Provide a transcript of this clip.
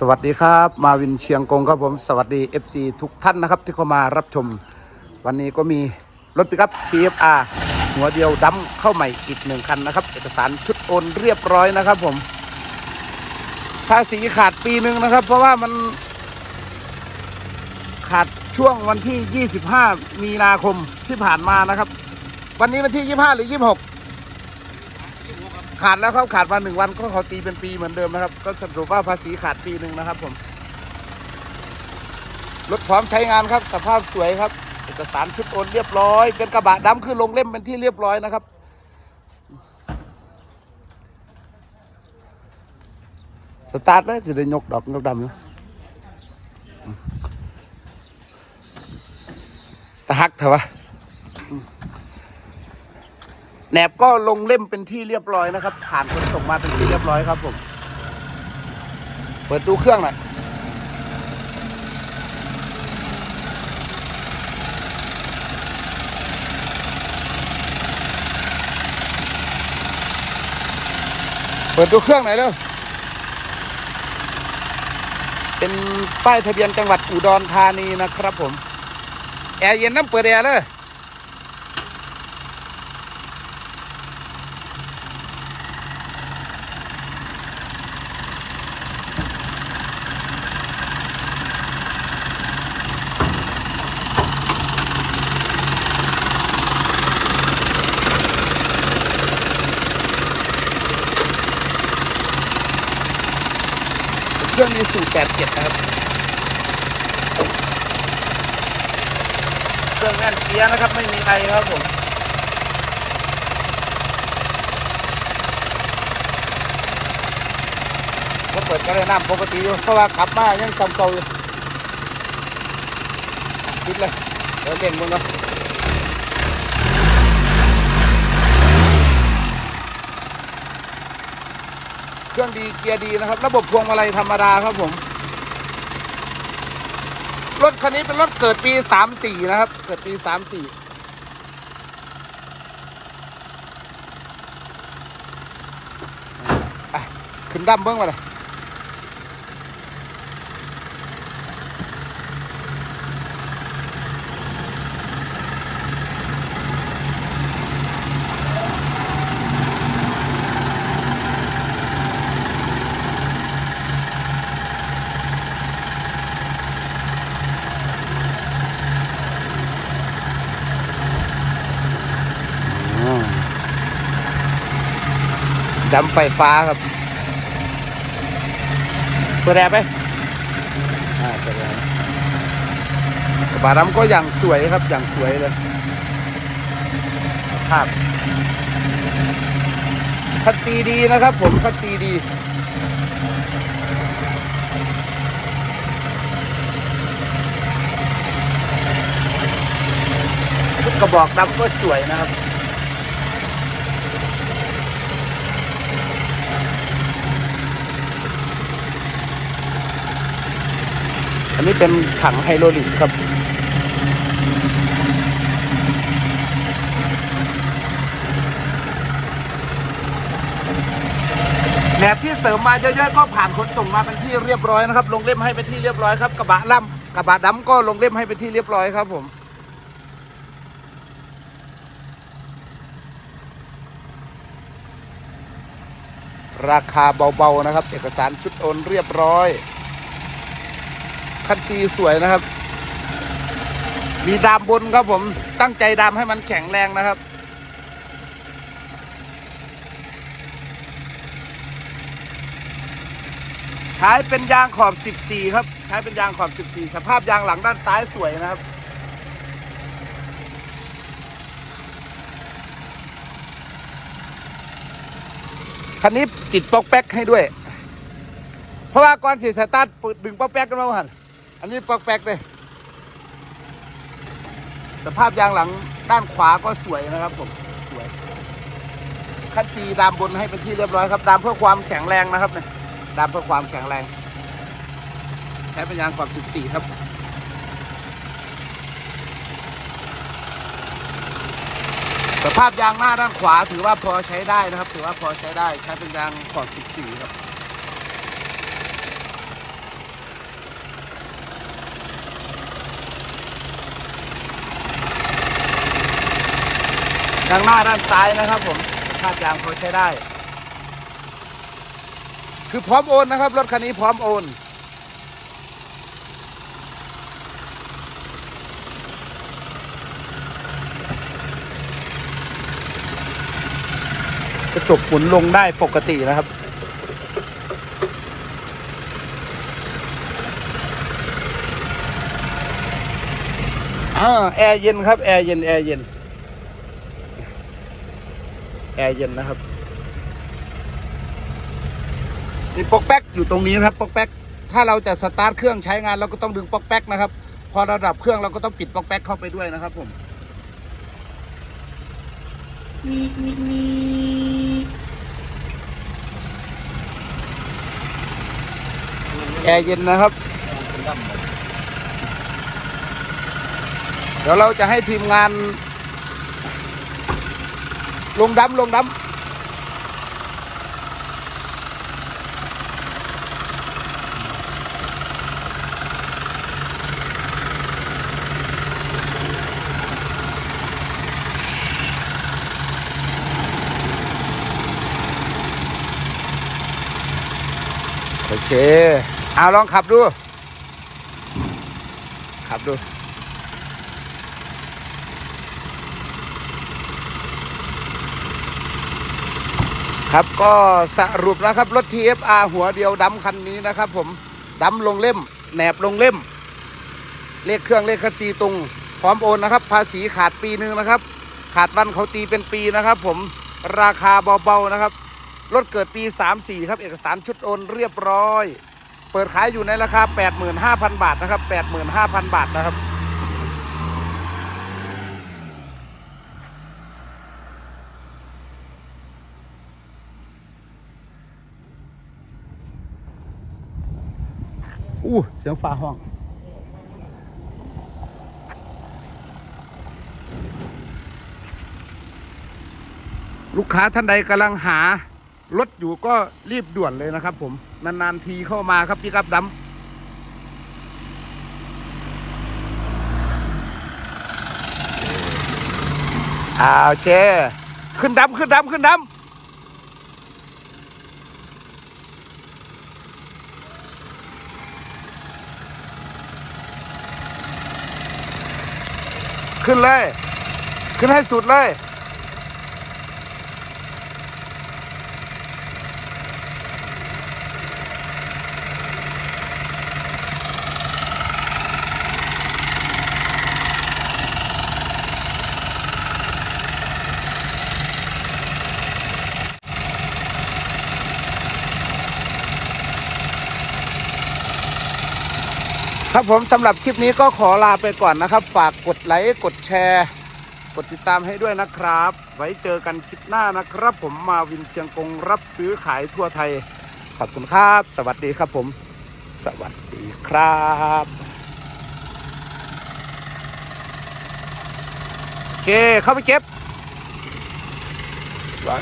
สวัสดีครับ มาวินเชียงกงครับผมสวัสดี FC ทุกท่านนะครับที่เข้ามารับชม วันนี้ก็มีรถปิกัพ TFR หัวเดียวดำเข้าใหม่อีกหนึ่งคันนะครับ เอกสารชุดโอนเรียบร้อยนะครับผมภาษีขาดปีหนึ่งนะครับ เพราะว่ามันขาดช่วงวันที่ 25 มีนาคมที่ผ่านมานะครับ วันนี้วันที่ 25 หรือ 26 ขาดแล้วครับขาดมาหนึ่งวันก็เขาตีเป็นปีเหมือนเดิมนะครับ ก็สรุปว่าภาษีขาดปีหนึ่งนะครับผมรถพร้อมใช้งานครับ สภาพสวยครับ เอกสารชุดโอนเรียบร้อย เป็นกระบะดำคือลงเล่มเป็นที่เรียบร้อยนะครับ สตาร์ทเลยจะได้ยกดอกยกดำอยู่ตะฮักเถอะวะ แหนบก็ลงเล่มเป็นที่เรียบร้อยนะครับ ผ่านคนส่งมาเป็นที่เรียบร้อยครับผม เปิดดูเครื่องหน่อยเปิดดูเครื่องหน่อยเร็วเป็นป้ายทะเบียนจังหวัดอุดรธานีนะครับผม แอร์เย็นน้ำเปิดแอร์เลย เครื่องมีสูตร87นะครับ เครื่องแน่นเกียนะครับ ไม่มีไอครับผมก็เปิดกระน้ำปกติอยู่เพราะว่าขับมายังซ้ำเก่าอยู่ปิดเลยเดี๋ยวเล่นมึงเนาะ เครื่องดีเกียร์ดีนะครับ ระบบพวงมาลัยธรรมดาครับผม รถคันนี้เป็นรถเกิดปี 34 นะครับ เกิดปี 34ไปขึ้นดั้มเบิ้งมาเลย ดำไฟฟ้าครับเปิดแอร์ไปอ่าเปิดแอร์กระบะดำก็อย่างสวยครับอย่างสวยเลยสภาพคัดซีดีนะครับผมคัดซีดีชุดกระบอกดำก็สวยนะครับ อันนี้เป็นถังไฮโดรลิกครับ แหนบที่เสริมมาเยอะๆก็ผ่านขนส่งมาเป็นที่เรียบร้อยนะครับ ลงเล่มให้เป็นที่เรียบร้อยครับกระบะล่ำกระบะดำก็ลงเล่มให้เป็นที่เรียบร้อยครับผมราคาเบาๆนะครับ เอกสารชุดโอนเรียบร้อย คันซีสวยนะครับ มีดามบนครับผมตั้งใจดามให้มันแข็งแรงนะครับใช้เป็นยางขอบ 14 ครับ ใช้เป็นยางขอบ 14 สภาพยางหลังด้านซ้ายสวยนะครับ คันนี้ติดป๊อกแป๊กให้ด้วย เพราะว่าก่อนสีสตาร์ทเปิดดึงป๊อกแป๊กกันมาหัน อันนี้ปอกแป๊กเลย สภาพยางหลังด้านขวาก็สวยนะครับผม สวย คัดซีดามบนให้เป็นที่เรียบร้อยครับ ดามเพื่อความแข็งแรงนะครับเนี่ย ดามเพื่อความแข็งแรง ใช้เป็นยางขอบ14 ครับสภาพยางหน้าด้านขวาถือว่าพอใช้ได้นะครับ ถือว่าพอใช้ได้ใช้เป็นยางขอบ 14 ครับ ยางหน้าด้านซ้ายนะครับผมคาดยางเขาใช้ได้ คือพร้อมโอนนะครับ รถคันนี้พร้อมโอน กระจกหมุนลงได้ปกตินะครับอ่าแอร์เย็นครับ แอร์เย็น แอร์เย็น แอร์เย็นนะครับมีปอกแป๊กอยู่ตรงนี้นะครับปอกแป๊กถ้าเราจะสตาร์ทเครื่องใช้งานเราก็ต้องดึงปอกแป๊กนะครับ พอระดับเครื่องเราก็ต้องปิดปอกแป๊กเข้าไปด้วยนะครับผมแอร์เย็นนะครับ เดี๋ยวเราจะให้ทีมงาน ลงดำลงดำโอเค เอาลองขับดู ขับดู ครับก็สรุปนะครับรถ TFR หัวเดียวดำคันนี้นะครับ ผมดำลงเล่มแหนบลงเล่ม เลขเครื่องเลขคัสซีตรงพร้อมโอนนะครับ ภาษีขาดปีหนึ่งนะครับ ขาดวันเขาตีเป็นปีนะครับ ผมราคาเบาๆนะครับรถเกิดปี 34 ครับ เอกสารชุดโอนเรียบร้อย เปิดขายอยู่ในราคา 85,000 บาทนะครับ 85,000 บาทนะครับ อู้เสียงฟ้าห้อง ลูกค้าท่านใดกำลังหารถอยู่ก็รีบด่วนเลยนะครับ ผม นาน ๆ ทีเข้ามาครับพี่กับดำอ่าโอเคขึ้นดำขึ้นดำขึ้นดำ ขึ้นเลย ขึ้นให้สุดเลย ครับผมสำหรับคลิปนี้ก็ขอลาไปก่อนนะครับ ฝากกดไลค์กดแชร์ กดติดตามให้ด้วยนะครับ ไว้เจอกันคลิปหน้านะครับ ผมมาวินเชียงกงรับซื้อขายทั่วไทย ขอบคุณครับ สวัสดีครับผม สวัสดีครับโอเคเข้าไปเก็บไว้